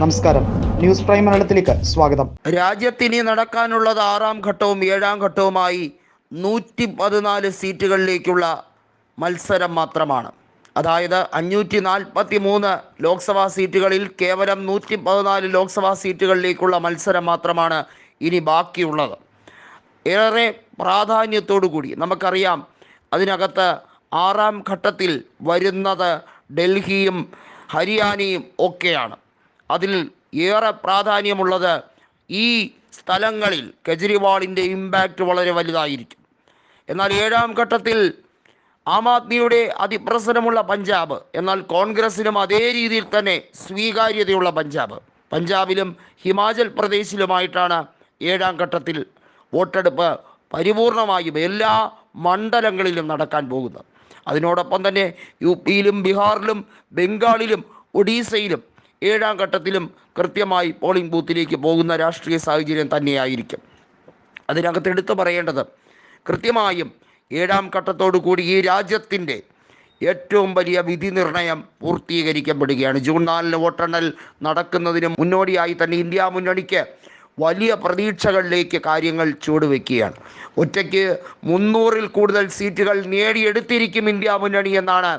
നമസ്കാരം. News prime മലയാളത്തിലേക്ക് സ്വാഗതം. രാജ്യത്തിനി നടക്കാനുള്ളത് ആറാം ഘട്ടവും ഏഴാം ഘട്ടവുമായി നൂറ്റി പതിനാല് സീറ്റുകളിലേക്കുള്ള മത്സരം മാത്രമാണ്. അതായത് അഞ്ഞൂറ്റി നാൽപ്പത്തി മൂന്ന് ലോക്സഭാ സീറ്റുകളിൽ കേവലം നൂറ്റി പതിനാല് ലോക്സഭാ സീറ്റുകളിലേക്കുള്ള മത്സരം മാത്രമാണ് ഇനി ബാക്കിയുള്ളത്. ഏറെ പ്രാധാന്യത്തോടു കൂടി നമുക്കറിയാം അതിനകത്ത് ആറാം ഘട്ടത്തിൽ വരുന്നത് ഡൽഹിയും ഹരിയാനയും ഒക്കെയാണ്. അതിൽ ഏറെ പ്രാധാന്യമുള്ളത് ഈ സ്ഥലങ്ങളിൽ കെജ്രിവാളിന്റെ ഇമ്പാക്റ്റ് വളരെ വലുതായിരിക്കും. എന്നാൽ ഏഴാം ഘട്ടത്തിൽ ആം ആദ്മിയുടെ അതിപ്രസരമുള്ള പഞ്ചാബ് എന്നാൽ കോൺഗ്രസിനും അതേ രീതിയിൽ തന്നെ സ്വീകാര്യതയുള്ള പഞ്ചാബ്. പഞ്ചാബിലും ഹിമാചൽ പ്രദേശിലുമായിട്ടാണ് ഏഴാം ഘട്ടത്തിൽ വോട്ടെടുപ്പ് പരിപൂർണമായും എല്ലാ മണ്ഡലങ്ങളിലും നടക്കാൻ പോകുന്നത്. അതിനോടൊപ്പം തന്നെ യു പിയിലും ബീഹാറിലും ബംഗാളിലും ഒഡീസയിലും ഏഴാം ഘട്ടത്തിലും കൃത്യമായി പോളിംഗ് ബൂത്തിലേക്ക് പോകുന്ന രാഷ്ട്രീയ സാഹചര്യം തന്നെയായിരിക്കും. അതിനകത്ത് എടുത്തു പറയേണ്ടത് കൃത്യമായും ഏഴാം ഘട്ടത്തോടു കൂടി ഈ രാജ്യത്തിന്റെ ഏറ്റവും വലിയ വിധി നിർണയം പൂർത്തീകരിക്കപ്പെടുകയാണ്. ജൂൺ നാലിന് വോട്ടെണ്ണൽ നടക്കുന്നതിന് മുന്നോടിയായി തന്നെ ഇന്ത്യ മുന്നണിക്ക് വലിയ പ്രതീക്ഷകളിലേക്ക് കാര്യങ്ങൾ ചുവടുവെക്കുകയാണ്. ഒറ്റയ്ക്ക് മുന്നൂറിൽ കൂടുതൽ സീറ്റുകൾ നേടിയെടുത്തിരിക്കും ഇന്ത്യ മുന്നണി എന്നാണ്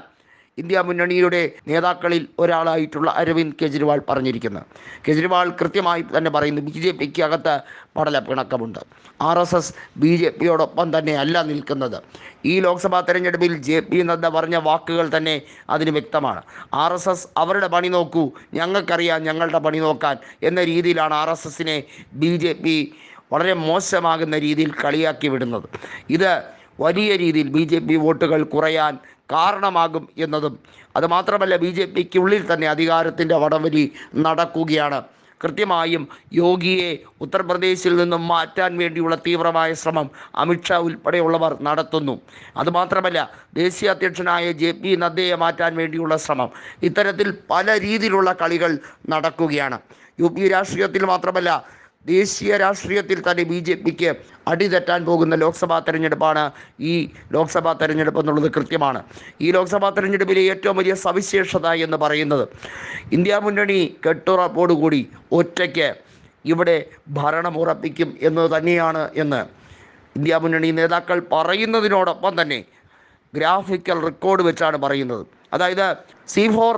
ഇന്ത്യ മുന്നണിയുടെ നേതാക്കളിൽ ഒരാളായിട്ടുള്ള അരവിന്ദ് കെജ്രിവാൾ പറഞ്ഞിരിക്കുന്നത് കെജ്രിവാൾ കൃത്യമായി തന്നെ പറയുന്നു ബി ജെ പിക്ക് അകത്ത് പടല പിണക്കമുണ്ട് R S S B J പിയോടൊപ്പം തന്നെ അല്ല നിൽക്കുന്നത്. ഈ ലോക്സഭാ തെരഞ്ഞെടുപ്പിൽ ജെ പി നദ്ദ പറഞ്ഞ വാക്കുകൾ തന്നെ അതിന് വ്യക്തമാണ്. ആർ എസ് എസ് അവരുടെ പണി നോക്കൂ ഞങ്ങൾക്കറിയാം ഞങ്ങളുടെ പണി നോക്കാൻ എന്ന രീതിയിലാണ് ആർ എസ് എസിനെ ബി ജെ പി വളരെ മോശമാകുന്ന രീതിയിൽ കളിയാക്കി വിടുന്നത് ഇത് വലിയ രീതിയിൽ ബി ജെ പി വോട്ടുകൾ കുറയാൻ കാരണമാകും എന്നതും. അതുമാത്രമല്ല ബി ജെ പിക്ക് ഉള്ളിൽ തന്നെ അധികാരത്തിന്റെ വടംവലി നടക്കുകയാണ്. കൃത്യമായും യോഗിയെ ഉത്തർപ്രദേശിൽ നിന്നും മാറ്റാൻ വേണ്ടിയുള്ള തീവ്രമായ ശ്രമം അമിത്ഷാ ഉൾപ്പെടെയുള്ളവർ നടത്തുന്നു. അതുമാത്രമല്ല ദേശീയ അധ്യക്ഷനായ ജെ പി നദ്ദയെ മാറ്റാൻ വേണ്ടിയുള്ള ശ്രമം. ഇത്തരത്തിൽ പല രീതിയിലുള്ള കളികൾ നടക്കുകയാണ്. യു പി രാഷ്ട്രീയത്തിൽ മാത്രമല്ല ദേശീയ രാഷ്ട്രീയത്തിൽ തന്നെ ബി ജെ പിക്ക് അടിതെറ്റാൻ പോകുന്ന ലോക്സഭാ തെരഞ്ഞെടുപ്പാണ് ഈ ലോക്സഭാ തെരഞ്ഞെടുപ്പ് എന്നുള്ളത് കൃത്യമാണ്. ഈ ലോക്സഭാ തെരഞ്ഞെടുപ്പിലെ ഏറ്റവും വലിയ സവിശേഷത എന്ന് പറയുന്നത് ഇന്ത്യ മുന്നണി കെട്ടുറപ്പോടുകൂടി ഒറ്റയ്ക്ക് ഇവിടെ ഭരണം ഉറപ്പിക്കും എന്നത് തന്നെയാണ് എന്ന് ഇന്ത്യ മുന്നണി നേതാക്കൾ പറയുന്നതിനോടൊപ്പം തന്നെ ഗ്രാഫിക്കൽ റെക്കോർഡ് വെച്ചാണ് പറയുന്നത്. അതായത് സി ഫോർ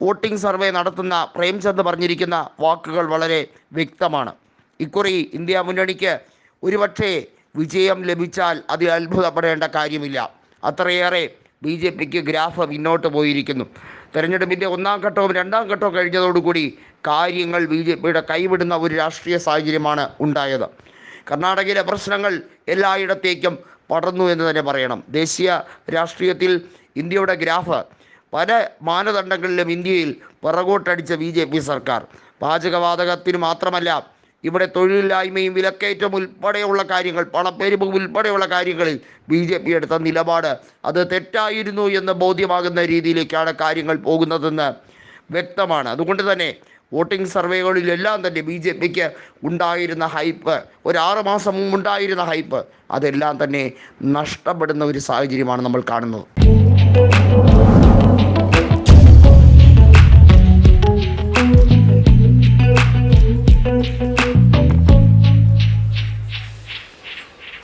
വോട്ടിംഗ് സർവേ നടത്തുന്ന പ്രേംചന്ദ് പറഞ്ഞിരിക്കുന്ന വാക്കുകൾ വളരെ വ്യക്തമാണ്. ഇക്കുറി ഇന്ത്യ മുന്നണിക്ക് ഒരുപക്ഷേ വിജയം ലഭിച്ചാൽ അതിൽ അത്ഭുതപ്പെടേണ്ട കാര്യമില്ല. അത്രയേറെ ബി ജെ പിക്ക് ഗ്രാഫ് പിന്നോട്ട് പോയിരിക്കുന്നു. തെരഞ്ഞെടുപ്പിന്റെ ഒന്നാം ഘട്ടവും രണ്ടാം ഘട്ടവും കഴിഞ്ഞതോടുകൂടി കാര്യങ്ങൾ ബി ജെ പിയുടെ കൈവിടുന്ന ഒരു രാഷ്ട്രീയ സാഹചര്യമാണ് ഉണ്ടായത്. കർണാടകയിലെ പ്രശ്നങ്ങൾ എല്ലായിടത്തേക്കും പടർന്നു എന്ന് തന്നെ പറയണം. ദേശീയ രാഷ്ട്രീയത്തിൽ ഇന്ത്യയുടെ ഗ്രാഫ് പല മാനദണ്ഡങ്ങളിലും ഇന്ത്യയിൽ പിറകോട്ടടിച്ച ബി സർക്കാർ. പാചകവാതകത്തിന് മാത്രമല്ല ഇവിടെ തൊഴിലില്ലായ്മയും വിലക്കയറ്റം ഉൾപ്പെടെയുള്ള കാര്യങ്ങൾ പണപ്പെരുപ്പ് ഉൾപ്പെടെയുള്ള കാര്യങ്ങളിൽ ബി ജെ പി എടുത്ത നിലപാട്. അത് തെറ്റായിരുന്നു എന്ന് ബോധ്യമാകുന്ന രീതിയിലേക്കാണ് കാര്യങ്ങൾ പോകുന്നതെന്ന് വ്യക്തമാണ്. അതുകൊണ്ട് തന്നെ വോട്ടിംഗ് സർവേകളിലെല്ലാം തന്നെ ബി ജെ പിക്ക് ഉണ്ടായിരുന്ന ഹൈപ്പ് ഒരു ആറ് മാസം മുമ്പ് ഉണ്ടായിരുന്ന ഹൈപ്പ് അതെല്ലാം തന്നെ നഷ്ടപ്പെടുന്ന ഒരു സാഹചര്യമാണ് നമ്മൾ കാണുന്നത്.